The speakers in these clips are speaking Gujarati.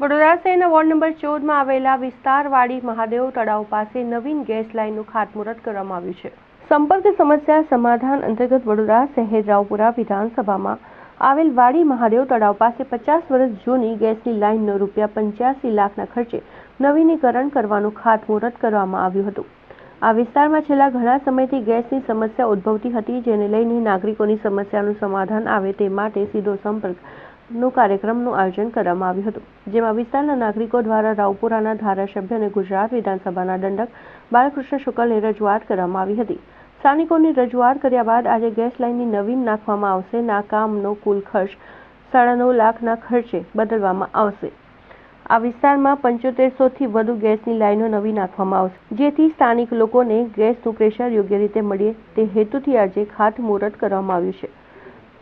વડોદરા શહેરના વોર્ડ નંબર ચૌદમાં આવેલા વિસ્તારવાડી મહાદેવ તળાવ પાસે નવીન ગેસ લાઇનનું ખાતમુહૂર્ત કરવામાં આવ્યું છે. સંપર્ક સમસ્યા સમાધાન અંતર્ગત વડોદરા શહેર રાવપુરા વિધાનસભામાં આવેલ વાડી મહાદેવ તળાવ પાસે પચાસ વર્ષ જૂની ગેસની લાઇનનો રૂપિયા પંચ્યાસી લાખના ખર્ચે નવીનીકરણ કરવાનું ખાતમુહૂર્ત કરવામાં આવ્યું હતું. આ વિસ્તારમાં છેલ્લા ઘણા સમયથી ગેસની સમસ્યા ઉદ્ભવતી હતી, જેને લઈને નાગરિકોની સમસ્યાનું સમાધાન આવે તે માટે સીધો સંપર્ક નો કાર્યક્રમનું આયોજન કરવામાં આવ્યું હતું, જેમાં વિસ્તારના નાગરિકો દ્વારા રાવપુરાના ધારાસભ્ય અને ગુજરાત વિધાનસભાના દંડક બાલકૃષ્ણ શુકલને રજૂઆત કરવામાં આવી હતી. સ્થાનિકોની રજૂઆત કર્યા બાદ આજે ગેસ લાઇનની નવીન નાખવામાં આવશે ના કામનો કુલ ખર્ચ સાડા નવ લાખના ખર્ચે બદલવામાં આવશે. આ વિસ્તારમાં પંચોતેરસોથી વધુ ગેસની લાઇનો નવી નાખવામાં આવશે, જેથી સ્થાનિક લોકોને ગેસનું પ્રેશર યોગ્ય રીતે મળે તે હેતુથી આજે ખાતમુહૂર્ત કરવામાં આવ્યું છે.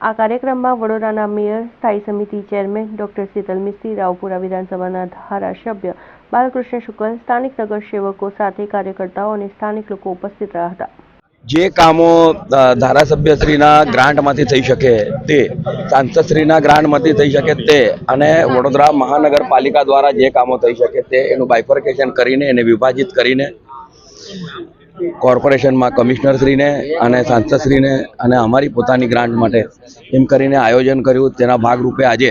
આ કાર્યક્રમમાં વડોદરાના મેયર, સ્થાયી સમિતિ ચેરમેન ડોક્ટર શીતલ મિસ્ત્રી, રાવપુરા વિધાનસભાના ધારાસભ્ય બાલકૃષ્ણ શુકલ, સ્થાનિક નગરસેવકો સાથે કાર્યકર્તાઓ અને સ્થાનિક લોકો ઉપસ્થિત રહ્યા હતા. જે કામો ધારાસભ્યશ્રીના ગ્રાન્ટમાંથી થઈ શકે તે, સાંસદશ્રીના ગ્રાન્ટમાંથી થઈ શકે તે અને વડોદરા મહાનગરપાલિકા દ્વારા જે કામો થઈ શકે તે એનું બાયફર્કેશન કરીને એને વિભાજિત કરીને કોર્પોરેશનમાં કમિશનરશ્રીને અને સાંસદશ્રીને અને અમારી પોતાની ગ્રાન્ટ માટે એમ કરીને આયોજન કર્યું. તેના ભાગરૂપે આજે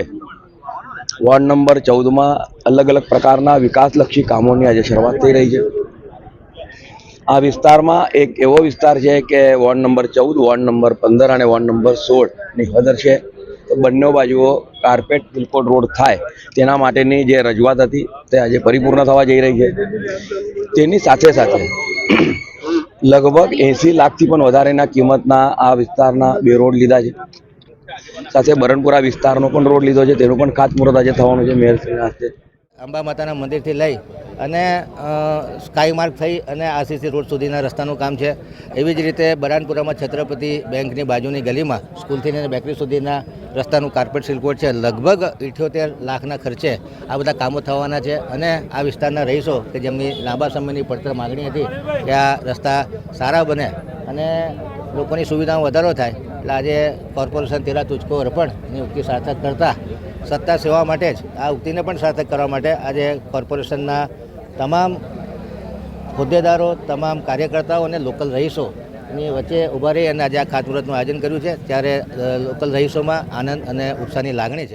વોર્ડ નંબર ચૌદમાં અલગ અલગ પ્રકારના વિકાસલક્ષી કામોની આજે શરૂઆત થઈ રહી છે. આ વિસ્તારમાં એક એવો વિસ્તાર છે કે વોર્ડ નંબર ચૌદ, વોર્ડ નંબર પંદર અને વોર્ડ નંબર સોળની હદર છે. તો બંને બાજુઓ કાર્પેટ બિલકોડ રોડ થાય તેના માટેની જે રજૂઆત હતી તે આજે પરિપૂર્ણ થવા જઈ રહી છે. તેની સાથે સાથે લગભગ એંસી લાખથી પણ વધારેના કિંમતના આ વિસ્તારના બે રોડ લીધા છે. સાથે બરણપુરા વિસ્તારનો પણ રોડ લીધો છે, તેનું પણ ખાતમુહૂર્ત આજે થવાનું છે મેયરશ્રીના હસ્તે. અંબા માતાના મંદિરથી લઈ અને સ્કાય માર્ગ થઈ અને આસીસી રોડ સુધીના રસ્તાનું કામ છે. એવી જ રીતે બરાનપુરામાં છત્રપતિ બેંકની બાજુની ગલીમાં સ્કૂલથી લઈને બેકરી સુધીના રસ્તાનું કાર્પેટ સિલકોટ છે, લગભગ ઇઠ્યોતેર લાખના ખર્ચે આ બધા કામો થવાના છે. અને આ વિસ્તારના રહીશો કે જેમની લાંબા સમયની પડતર માગણી હતી કે આ રસ્તા સારા બને અને લોકોની સુવિધામાં વધારો થાય, એટલે આજે કોર્પોરેશન તેરા તુચકો અર્પણની ઉક્તિ સાર્થક કરતા સત્તા સેવા માટે જ, આ ઉક્તિને પણ સાર્થક કરવા માટે આજે કોર્પોરેશનના તમામ હોદ્દેદારો, તમામ કાર્યકર્તાઓ અને લોકલ રહીશોની વચ્ચે ઊભા રહી અને આજે આ ખાતમુહૂર્તનું આયોજન કર્યું છે, ત્યારે લોકલ રહીશોમાં આનંદ અને ઉત્સાહની લાગણી છે.